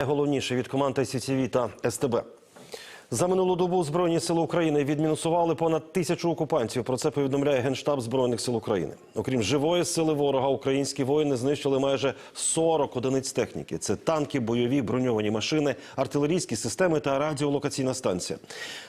Найголовніше від команди СІТІВІ та СТБ. За минулу добу Збройні сили України відмінусували понад тисячу окупантів. Про це повідомляє Генштаб Збройних сил України. Окрім живої сили ворога, українські воїни знищили майже 40 одиниць техніки. Це танки, бойові броньовані машини, артилерійські системи та радіолокаційна станція.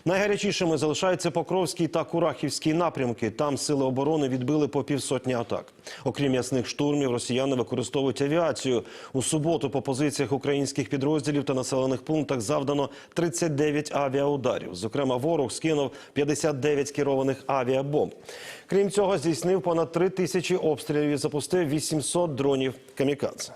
Найгарячішими залишаються Покровський та Курахівський напрямки. Там сили оборони відбили по півсотні атак. Окрім ясних штурмів, росіяни використовують авіацію. У суботу по позиціях українських підрозділів та населених пунктах завдано 39 авіаударів. Зокрема, ворог скинув 59 керованих авіабомб. Крім цього, здійснив понад 3 тисячі обстрілів і запустив 800 дронів камікадзе.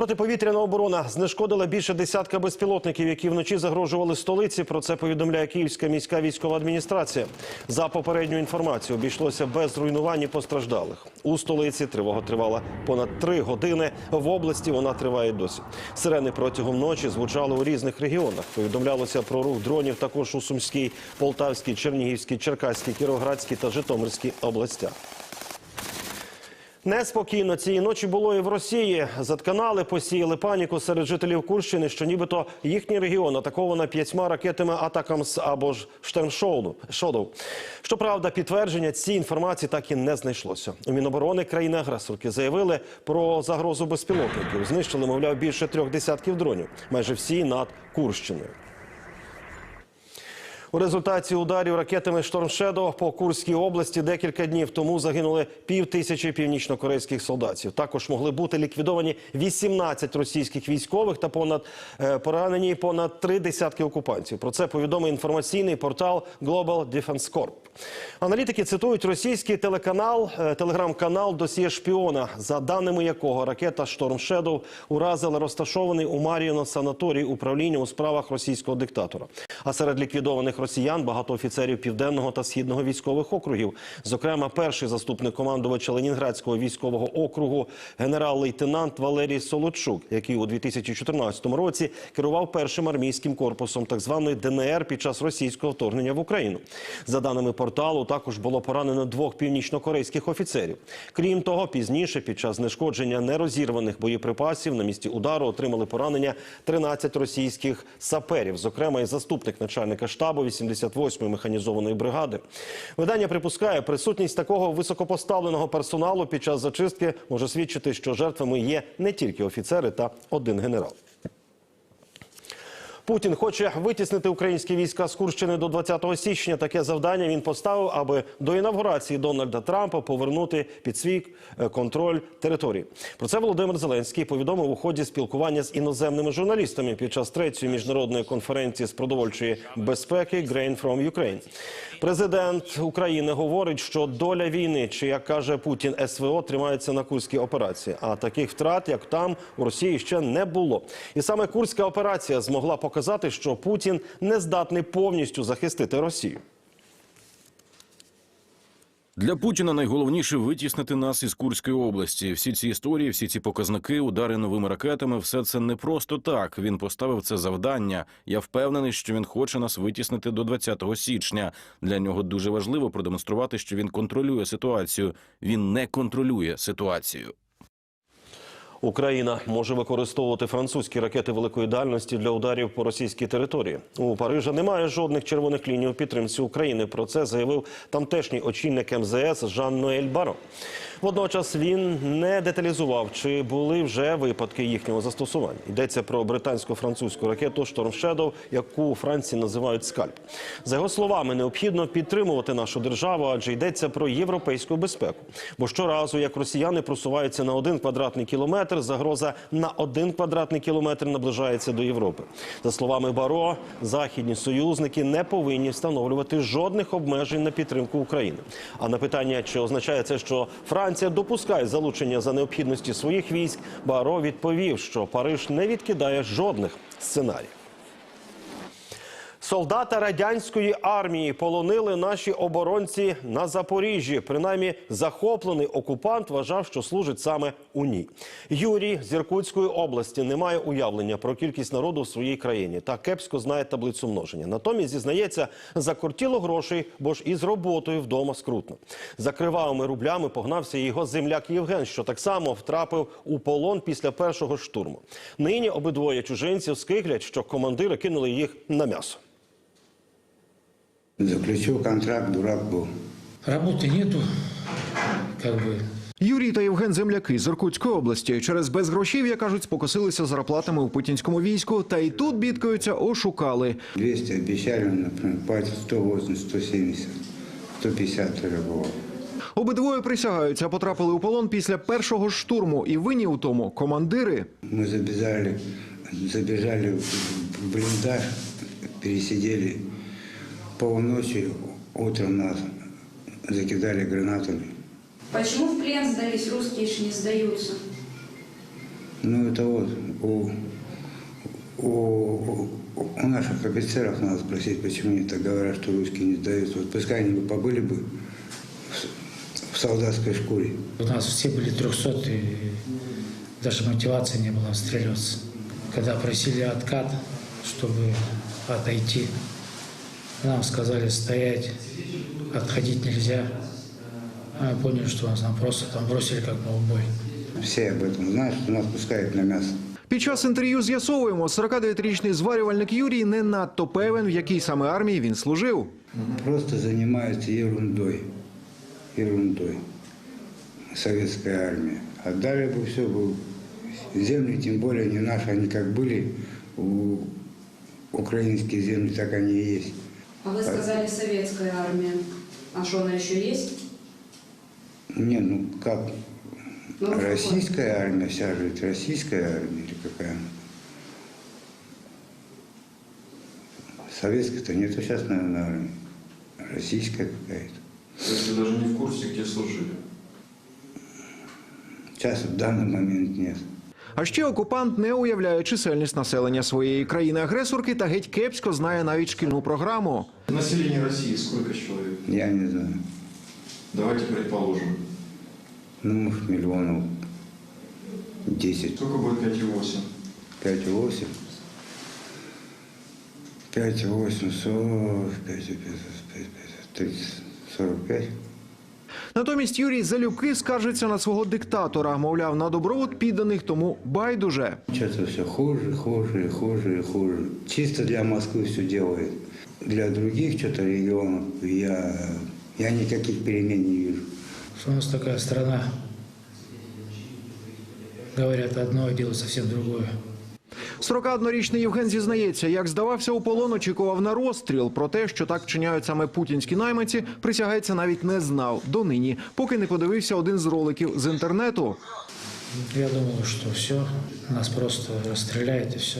Протиповітряна оборона знешкодила більше десятка безпілотників, які вночі загрожували столиці. Про це повідомляє Київська міська військова адміністрація. За попередньою інформацією, обійшлося без руйнувань і постраждалих. У столиці тривога тривала понад три години. В області вона триває досі. Сирени протягом ночі звучали у різних регіонах. Повідомлялося про рух дронів також у Сумській, Полтавській, Чернігівській, Черкаській, Кіровоградській та Житомирській областях. Неспокійно цієї ночі було і в Росії. Затканали, посіяли паніку серед жителів Курщини, що нібито їхній регіон атаковано п'ятьма ракетами Атакамс або ж Штерншоу. Щоправда, підтвердження цій інформації так і не знайшлося. У Міноборони країни-агресорки заявили про загрозу безпілотників. Знищили, мовляв, більше трьох десятків дронів, майже всі над Курщиною. У результаті ударів ракетами «Штормшедо» по Курській області декілька днів тому загинули пів тисячі північнокорейських солдатів. Також могли бути ліквідовані 18 російських військових та понад е, поранені понад три десятки окупантів. Про це повідомив інформаційний портал Global Defense Corp. Аналітики цитують російський телеканал, е, телеграм-канал «Досьє шпіона», за даними якого ракета «Штормшедов» уразила розташований у Мар'їно санаторій управління у справах російського диктатора. А серед ліквідованих росіян багато офіцерів південного та східного військових округів. Зокрема, перший заступник командувача Ленінградського військового округу генерал-лейтенант Валерій Солодчук, який у 2014 році керував першим армійським корпусом так званої ДНР під час російського вторгнення в Україну. За даними порталу, також було поранено двох північнокорейських офіцерів. Крім того, пізніше під час знешкодження нерозірваних боєприпасів на місці удару отримали поранення 13 російських саперів, зокрема і заступник начальника штабу 88-ї механізованої бригади. Видання припускає, присутність такого високопоставленого персоналу під час зачистки може свідчити, що жертвами є не тільки офіцери та один генерал. Путін хоче витіснити українські війська з Курщини до 20 січня. Таке завдання він поставив, аби до інавгурації Дональда Трампа повернути під свій е, контроль території. Про це Володимир Зеленський повідомив у ході спілкування з іноземними журналістами під час третьої міжнародної конференції з продовольчої безпеки «Grain from Ukraine». Президент України говорить, що доля війни, чи як каже Путін, СВО тримається на курській операції. А таких втрат, як там, у Росії ще не було. І саме курська операція змогла показати, що Путін не здатний повністю захистити Росію. Для Путіна найголовніше витіснити нас із Курської області. Всі ці історії, всі ці показники, удари новими ракетами, все це не просто так. Він поставив це завдання. Я впевнений, що він хоче нас витіснити до 20 січня. Для нього дуже важливо продемонструвати, що він контролює ситуацію. Він не контролює ситуацію. Україна може використовувати французькі ракети великої дальності для ударів по російській території. У Парижа немає жодних червоних ліній у підтримці України. Про це заявив тамтешній очільник МЗС Жан Ноель Баро. Водночас він не деталізував, чи були вже випадки їхнього застосування. Йдеться про британсько-французьку ракету «Шторм Шедоу», яку у Франції називають скальп. За його словами, необхідно підтримувати нашу державу, адже йдеться про європейську безпеку. Бо щоразу, як росіяни просуваються на один квадратний кілометр, загроза на один квадратний кілометр наближається до Європи. За словами Баро, західні союзники не повинні встановлювати жодних обмежень на підтримку України. А на питання, чи означає це, що Франція допускає залучення за необхідності своїх військ, Баро відповів, що Париж не відкидає жодних сценаріїв. Солдата радянської армії полонили наші оборонці на Запоріжжі. Принаймні, захоплений окупант вважав, що служить саме у ній. Юрій з Іркутської області не має уявлення про кількість народу в своїй країні та кепсько знає таблицю множення. Натомість зізнається, закортіло грошей, бо ж із роботою вдома скрутно. За кривавими рублями погнався його земляк Євген, що так само втрапив у полон після першого штурму. Нині обидвоє чужинців скиглять, що командири кинули їх на м'ясо. Заключил контракт, дурак был. Работы нету, как бы. Юрій та Євген земляки з Іркутської області через безгрошів'я, кажуть, спокосилися зарплатами у путінському війську, та й тут бідкаються, ошукали. 200 обещали, например, платят 180, 170, 150 тоже было. Обидвоє присягаються, потрапили у полон після першого ж штурму, і винні у тому командири. Мы забежали, забежали в блиндаж, пересидели полночи, утром нас закидали гранатами. Почему в плен сдались, русские ж не сдаются? Ну, это вот у, у, у наших офицеров надо спросить, почему они так говорят, что русские не сдаются. Вот пускай они бы побыли бы в, в солдатской шкуре. У нас все были 300, и даже мотивации не было отстреливаться. Когда просили откат, чтобы отойти, нам сказали стоять, отходить нельзя. А мы поняли, что нас нам просто там бросили как на убой. Все об этом знают, что нас пускают на мясо. Під час інтерв'ю з'ясовуємо, 49-річний зварювальник Юрій не надто певен, в якій саме армії він служив. Просто занимаются ерундой. Ерундой. Советская армия. Отдали бы все, бы земли, тем более не наши, они как были, у, украинские земли, так они и есть. А вы сказали советская армия. А что она еще есть? Не, ну как, Ну, российская армия вся же, это российская армия или какая она? Советской-то нету сейчас, наверное, армии. Российская какая-то. То есть вы даже не в курсе, где служили? Сейчас в данный момент нет. А ще окупант не уявляє чисельність населення своєї країни-агресорки та геть кепсько знає навіть шкільну програму. Население России сколько человек? Я не знаю. Давайте предположим. Ну, миллионов 10. Сколько будет 5,8? 5,8. 5,8, 40, 5, 5, 30, 45. Натомість Юрій залюбки скаржиться на свого диктатора. Мовляв, на добробут підданих тому байдуже. Что-то все хуже, хуже, хуже хуже. Чисто для Москвы все делает. Для других что-то регионов я, я никаких перемен не вижу. Что у нас такая страна. Говорят одно, а делают совсем другое. 41-річний Євген зізнається, як здавався у полон, очікував на розстріл. Про те, що так вчиняють саме путінські найманці, присягається навіть не знав донині, поки не подивився один з роликів з інтернету. Я думал, что все, нас просто расстреляют и все.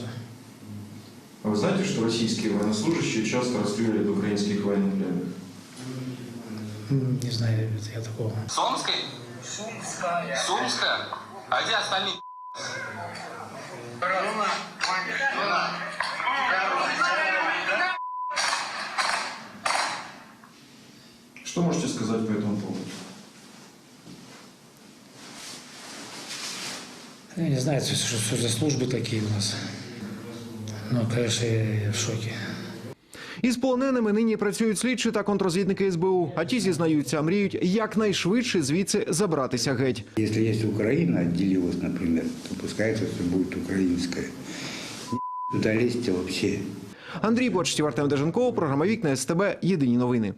А вы знаете, что российские военнослужащие часто расстреливают украинских военнопленных? Не знаю, это я такого. Сомской? Сумская. Сумская? А где остальные? Что можете сказать по этому поводу? Я не знаю, что, что за службы такие у нас. Ну, конечно, я в шоке. Із полоненими нині працюють слідчі та контрозвідники СБУ. А ті зізнаються, мріють якнайшвидше звідси забратися геть. Если есть Украина, отделилась, например, то пускай это все будет украинское. Туда лезьте вообще. Андрій Почтів, Артем Деженков, програма Вікна СТБ. Єдині новини.